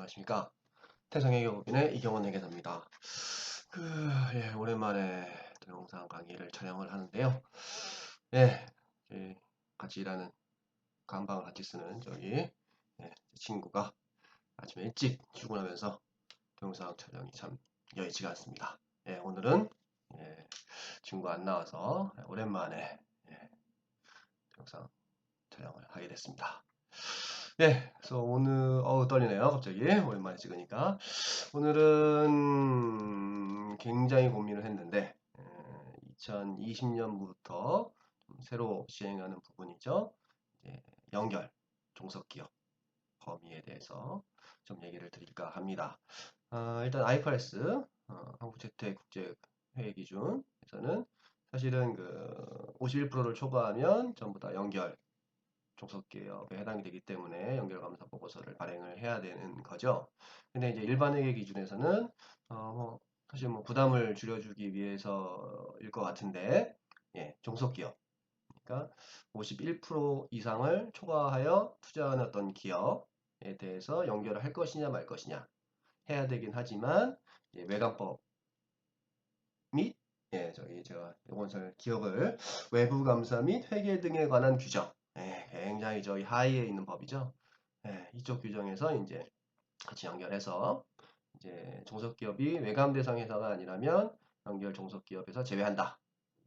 안녕하십니까. 태성의 교법인의 이경원 회계사입니다. 그, 예, 오랜만에 동영상 강의를 촬영을 하는데요. 예, 예, 같이 일하는, 간방을 같이 쓰는 저기, 예, 친구가 아침에 일찍 출근하면서 동영상 촬영이 참 여의치가 않습니다. 예, 오늘은, 예, 친구가 안 나와서 오랜만에, 예, 동영상 촬영을 하게 됐습니다. 네, 그래서 오늘 어우 떨리네요. 갑자기 오랜만에 찍으니까 오늘은 굉장히 고민을 했는데 2020년부터 새로 시행하는 부분이죠. 연결 종속 기업 범위에 대해서 좀 얘기를 드릴까 합니다. 어, 일단 IFRS 어, 한국재택국제회계 기준에서는 사실은 그 51%를 초과하면 전부 다 연결 종속기업에 해당이 되기 때문에 연결감사 보고서를 발행을 해야 되는 거죠. 근데 이제 일반 회계 기준에서는 어 뭐 사실 뭐 부담을 줄여주기 위해서일 것 같은데 예, 종속기업 그러니까 51% 이상을 초과하여 투자하는 어떤 기업에 대해서 연결을 할 것이냐 말 것이냐 해야 되긴 하지만 예, 외관법 및 예, 저기 제가 이건 기업을 외부 감사 및 회계 등에 관한 규정 예, 굉장히 저희 하위에 있는 법이죠. 예, 이쪽 규정에서 이제 같이 연결해서 이제 종속기업이 외감 대상 회사가 아니라면 연결 종속기업에서 제외한다.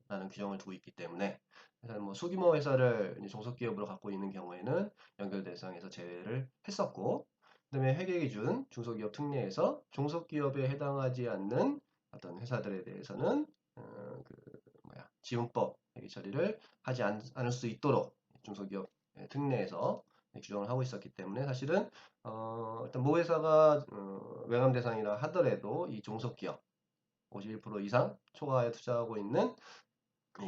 라는 규정을 두고 있기 때문에 그래서 뭐 소규모 회사를 종속기업으로 갖고 있는 경우에는 연결 대상에서 제외를 했었고 그다음에 회계 기준 중소기업 특례에서 종속기업에 해당하지 않는 어떤 회사들에 대해서는 어, 그 뭐야 지원법 회계 처리를 하지 않, 않을 수 있도록 중소기업 예, 특례에서 규정을 하고 있었기 때문에 사실은 어, 일단 모 회사가 어, 외감 대상이라 하더라도 이 종속기업 51% 이상 초과에 투자하고 있는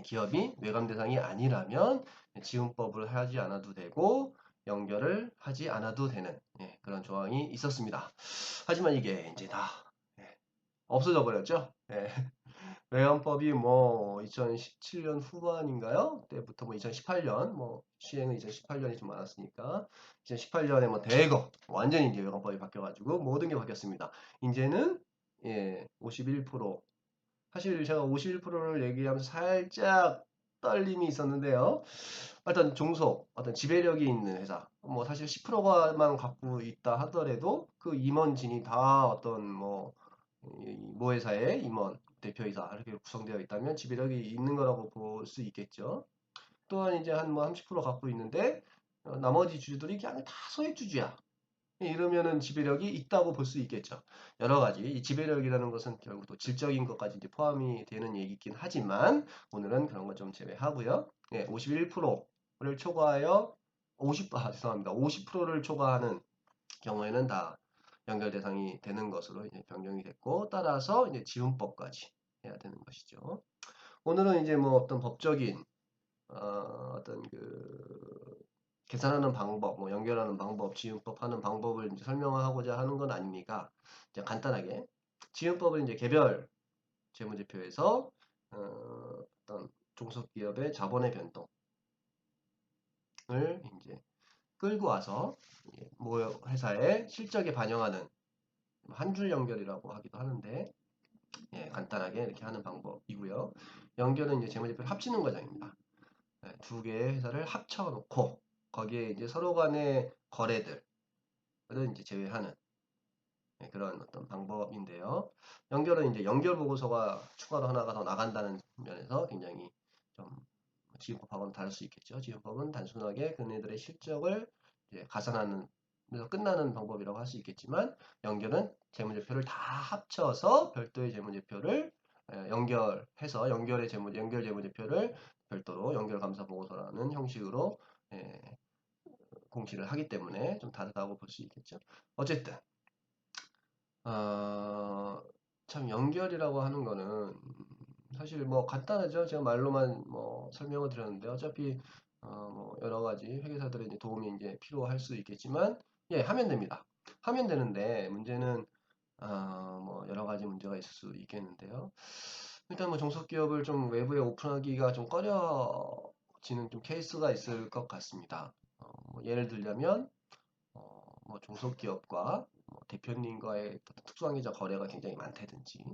기업이 외감 대상이 아니라면 지원법을 하지 않아도 되고 연결을 하지 않아도 되는 예, 그런 조항이 있었습니다. 하지만 이게 이제 다 예, 없어져 버렸죠. 예. 외환법이 뭐 2017년 후반인가요? 때부터 뭐 2018년 뭐 시행은 2018년이 좀 많았으니까 2018년에 뭐 대거 완전히 이제 외환법이 바뀌어가지고 모든 게 바뀌었습니다. 이제는 예 51% 사실 제가 51%를 얘기하면서 살짝 떨림이 있었는데요. 일단 종속, 어떤 지배력이 있는 회사, 뭐 사실 10%가만 갖고 있다 하더라도 그 임원진이 다 어떤 뭐, 모 회사의 임원, 대표이사 이렇게 구성되어 있다면 지배력이 있는 거라고 볼 수 있겠죠. 또한 이제 한 뭐 30% 갖고 있는데 어, 나머지 주주들이 그냥 다 소액주주야. 이러면은 지배력이 있다고 볼 수 있겠죠. 여러 가지 이 지배력이라는 것은 결국 또 질적인 것까지 이제 포함이 되는 얘기긴 하지만 오늘은 그런 것좀 제외하고요. 예, 51%를 초과하여 50, 아, 죄송합니다. 50%를 초과하는 경우에는 다 연결 대상이 되는 것으로 이제 변경이 됐고 따라서 이제 지원법까지 해야 되는 것이죠. 오늘은 이제 뭐 어떤 법적인 어, 떤그 계산하는 방법, 뭐 연결하는 방법, 지원법 하는 방법을 이제 설명하고자 하는 건 아닙니까? 이제 간단하게 지원법을 이제 개별 재무제표에서 어, 어떤 종속기업의 자본의 변동을 이제 끌고 와서 모 회사의 실적에 반영하는 한 줄 연결이라고 하기도 하는데 예, 간단하게 이렇게 하는 방법이고요. 연결은 이제 재무제표를 합치는 과정입니다. 예, 두 개의 회사를 합쳐놓고 거기에 이제 서로 간의 거래들을 이제 제외하는 예, 그런 어떤 방법인데요. 연결은 이제 연결 보고서가 추가로 하나가 더 나간다는 면에서 굉장히 좀 지원법하고는 다를 수 있겠죠. 지원법은 단순하게 그네들의 실적을 가산하는 끝나는 방법이라고 할 수 있겠지만 연결은 재무제표를 다 합쳐서 별도의 재무제표를 연결해서 연결의 재무 연결 재무제표를 별도로 연결 감사 보고서라는 형식으로 공시를 하기 때문에 좀 다르다고 볼 수 있겠죠. 어쨌든 어, 참 연결이라고 하는 거는 사실 뭐 간단하죠. 제가 말로만 뭐 설명을 드렸는데 어차피 어, 뭐 여러 가지 회계사들의 도움이 이제 필요할 수 있겠지만 예 하면 됩니다. 하면 되는데 문제는 어, 뭐 여러 가지 문제가 있을 수 있겠는데요. 일단 뭐 종속기업을 좀 외부에 오픈하기가 좀 꺼려지는 좀 케이스가 있을 것 같습니다. 어, 뭐 예를 들자면 어, 뭐 종속기업과 뭐 대표님과의 특수한 계좌 거래가 굉장히 많다든지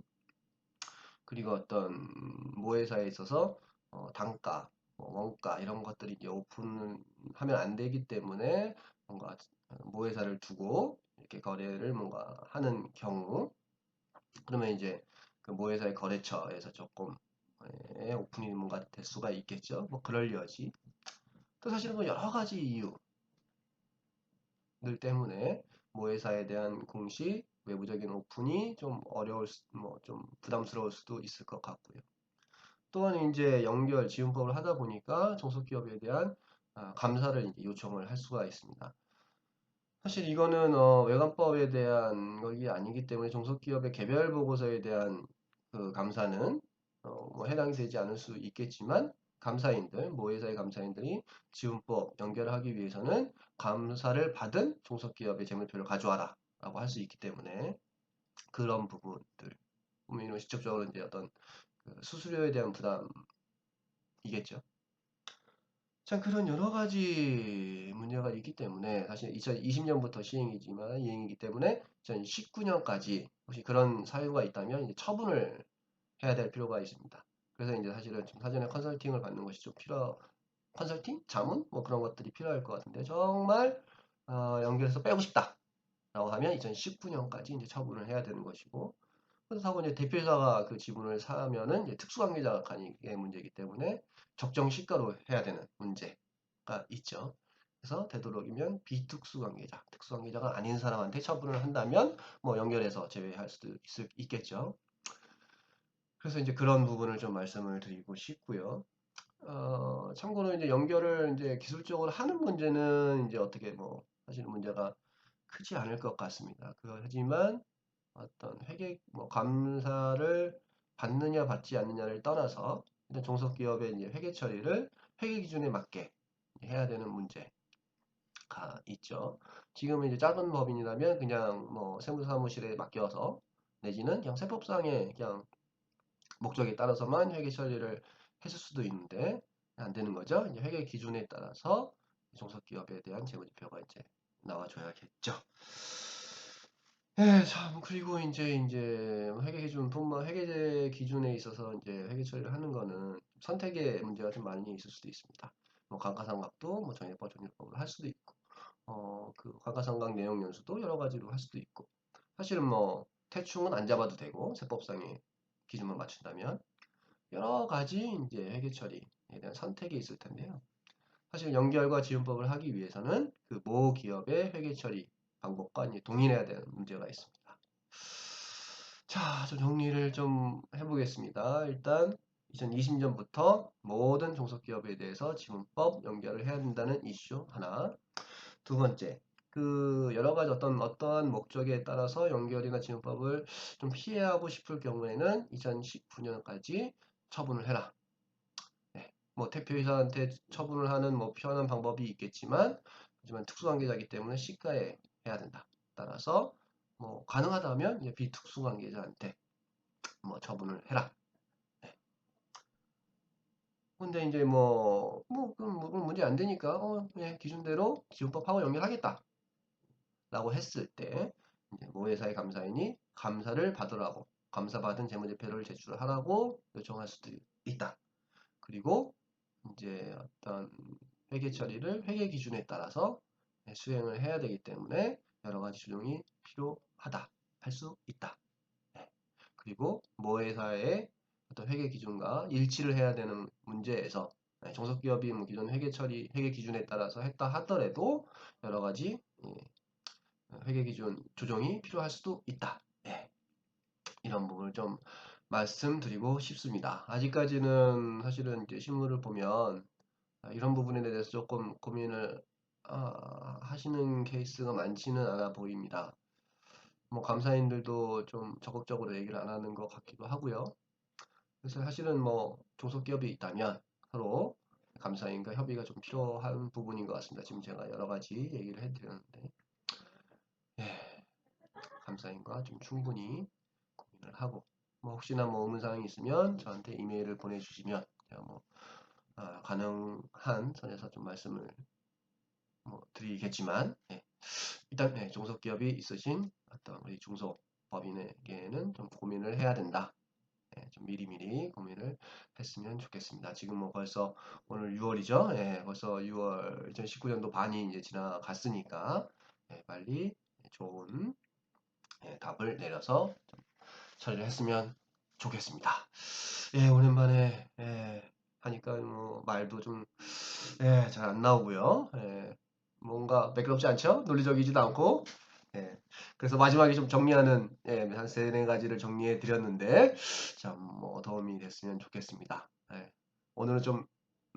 그리고 어떤 모회사에 있어서 어, 단가, 뭐 원가 이런 것들이 오픈하면 안 되기 때문에 뭔가 모회사를 두고 이렇게 거래를 뭔가 하는 경우 그러면 이제 그 모회사의 거래처에서 조금 예, 오픈이 뭔가 될 수가 있겠죠. 뭐 그럴 여지. 또 사실은 뭐 여러 가지 이유들 때문에 모회사에 대한 공시 외부적인 오픈이 좀 어려울 뭐 좀 부담스러울 수도 있을 것 같고요. 또한 이제 연결 지원법을 하다 보니까 종속기업에 대한 아, 감사를 이제 요청을 할 수가 있습니다. 사실 이거는 어, 외관법에 대한 것이 아니기 때문에 종속기업의 개별 보고서에 대한 그 감사는 어, 뭐 해당이 되지 않을 수 있겠지만 감사인들, 모회사의 감사인들이 지원법 연결을 하기 위해서는 감사를 받은 종속기업의 재물표를 가져와라 라고 할 수 있기 때문에 그런 부분들 보면 직접적으로 이제 어떤 그 수수료에 대한 부담이겠죠. 참 그런 여러 가지 문제가 있기 때문에 사실 2020년부터 시행이지만 이행이기 때문에 2019년까지 혹시 그런 사유가 있다면 이제 처분을 해야 될 필요가 있습니다. 그래서 이제 사실은 좀 사전에 컨설팅을 받는 것이 좀 필요 컨설팅, 자문 뭐 그런 것들이 필요할 것 같은데 정말 어, 연결해서 빼고 싶다 라고 하면 2019년까지 이제 처분을 해야 되는 것이고 그렇다고 이제 대표이사가 그 지분을 사면은 이제 특수관계자가 가니의 문제이기 때문에 적정 시가로 해야 되는 문제가 있죠. 그래서 되도록이면 비특수관계자, 특수관계자가 아닌 사람한테 처분을 한다면 뭐 연결해서 제외할 수도 있을, 있겠죠. 그래서 이제 그런 부분을 좀 말씀을 드리고 싶고요. 어, 참고로 이제 연결을 이제 기술적으로 하는 문제는 이제 어떻게 뭐 사실 문제가 크지 않을 것 같습니다. 그 하지만 어떤 회계 뭐 감사를 받느냐 받지 않느냐를 떠나서 일단 종속 기업의 이제 회계 처리를 회계 기준에 맞게 해야 되는 문제가 있죠. 지금은 이제 작은 법인이라면 그냥 뭐 세무사무실에 맡겨서 내지는 그냥 세법상의 그냥 목적에 따라서만 회계 처리를 했을 수도 있는데 안 되는 거죠. 이제 회계 기준에 따라서 종속 기업에 대한 재무지표가 이제 나와줘야겠죠. 예, 참 그리고 이제 이제 회계 기준 뿐만 회계 기준에 있어서 이제 회계 처리를 하는 거는 선택의 문제가 좀 많이 있을 수도 있습니다. 뭐 감가상각도 뭐 정액법 정액법을 할 수도 있고 어 그 감가상각 내용 연수도 여러 가지로 할 수도 있고 사실은 뭐 대충은 안 잡아도 되고 세법상의 기준만 맞춘다면 여러 가지 이제 회계 처리에 대한 선택이 있을 텐데요. 사실 연결과 지원법을 하기 위해서는 그 모 기업의 회계 처리 방법과 이제 동일해야 되는 문제가 있습니다. 자, 좀 정리를 좀 해보겠습니다. 일단 2020년부터 모든 종속기업에 대해서 지문법 연결을 해야 된다는 이슈 하나. 두 번째, 그 여러 가지 어떤 어떠한 목적에 따라서 연결이나 지문법을 좀 피해하고 싶을 경우에는 2019년까지 처분을 해라. 네, 뭐 대표이사한테 처분을 하는 뭐 편한 방법이 있겠지만 하지만 특수관계자이기 때문에 시가에 해야 된다. 따라서 뭐 가능하다면 비특수 관계자한테 뭐 처분을 해라. 네. 근데 이제 뭐, 뭐, 뭐, 문제 안 되니까, 어, 예, 기준대로 기준법하고 연결하겠다. 라고 했을 때, 모회사의 감사인이 감사를 받으라고, 감사받은 재무제표를 제출하라고 요청할 수도 있다. 그리고 이제 어떤 회계 처리를 회계 기준에 따라서 네, 수행을 해야 되기 때문에 여러 가지 조정이 필요하다 할 수 있다. 네. 그리고 모회사의 어떤 회계 기준과 일치를 해야 되는 문제에서 네, 종속기업이 뭐 기존 회계 처리 회계 기준에 따라서 했다 하더라도 여러 가지 예, 회계 기준 조정이 필요할 수도 있다. 네. 이런 부분을 좀 말씀드리고 싶습니다. 아직까지는 사실은 이제 신문을 보면 이런 부분에 대해서 조금 고민을 아, 하시는 케이스가 많지는 않아 보입니다. 뭐 감사인들도 좀 적극적으로 얘기를 안 하는 것 같기도 하고요. 그래서 사실은 뭐 종속기업이 있다면 서로 감사인과 협의가 좀 필요한 부분인 것 같습니다. 지금 제가 여러 가지 얘기를 해드렸는데 예, 감사인과 좀 충분히 고민을 하고 뭐 혹시나 뭐 의문사항이 있으면 저한테 이메일을 보내주시면 제가 뭐 아, 가능한 선에서 좀 말씀을 뭐 드리겠지만 예. 일단 네, 중소기업이 있으신 어떤 우리 중소법인에게는 좀 고민을 해야 된다. 예, 좀 미리미리 고민을 했으면 좋겠습니다. 지금 뭐 벌써 오늘 6월이죠. 예, 벌써 6월 2019년도 반이 이제 지나갔으니까 예, 빨리 좋은 예, 답을 내려서 좀 처리를 했으면 좋겠습니다. 예, 오랜만에 예, 하니까 뭐 말도 좀 예, 잘 안 나오고요. 예, 뭔가 매끄럽지 않죠? 논리적이지도 않고 예, 그래서 마지막에 좀 정리하는 예, 한 세네 가지를 정리해 드렸는데 참뭐 도움이 됐으면 좋겠습니다. 예, 오늘은 좀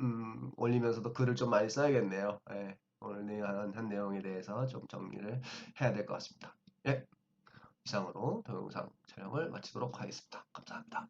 음, 올리면서도 글을 좀 많이 써야겠네요. 예, 오늘 내한 한 내용에 대해서 좀 정리를 해야 될 것 같습니다. 예, 이상으로 동영상 촬영을 마치도록 하겠습니다. 감사합니다.